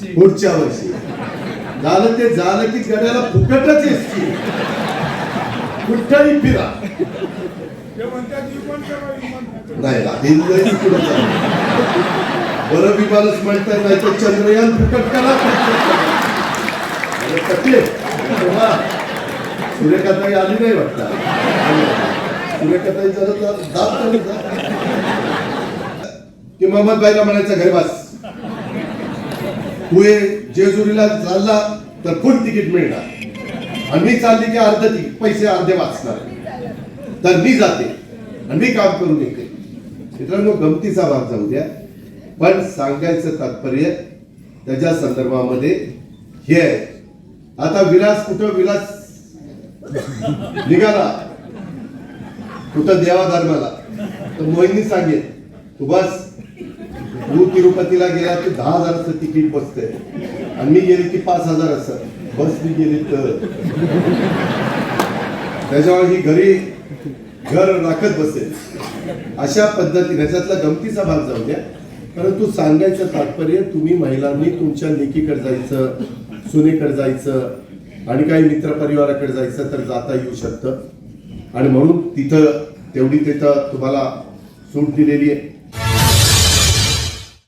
वर्षी पुढच्या वर्षी. झालं ते झालं की गड्याला फुकटच एसटी. कुठंही फिरा. म्हणतात नाही पुढे बरं विमानच म्हणताय नाही तर चंद्रयान फुकट करा. सुरेखाताई आली नाही वाटतं. सुरेखाताई जरा जरा दाब झाली का? की मोहम्मदबाईला म्हणायचं घरी बस. पुढे जेजुरीला चालला तर फुल तिकीट मिळणार. आणि मी चालली की अर्ध तिकीट पैसे अर्धे वाचणार. तर मी जाते आणि मी काम करून येते. मित्रांनो गमतीचा भाग जाऊ द्या. पण सांगायचं तात्पर्य त्याच्या संदर्भामध्ये हे आहे. आता विलास कुठं? विलास निघाला. कुठं? देवा धर्माला तर मोहिनी सांगेल तू बस. तू तिरुपतीला गेला की दहा हजाराचं तिकीट बसतंय. आणि मी गेले की पाच हजार असं बस मी गेली तर. त्याच्यामुळे ही घरी घर राखत बसेल. अशा पद्धतीने त्याच्यातला गमतीचा भाग जाऊ द्या. परंतु सांगायचं तात्पर्य तुम्ही महिलांनी तुमच्या लेकीकडे जायचं सुनेकडे जायचं आणि काही मित्रपरिवाराकडे जायचं तर जाता येऊ शकतं. आणि म्हणून तिथं तेवढी तिथं तुम्हाला सूट दिलेली आहे.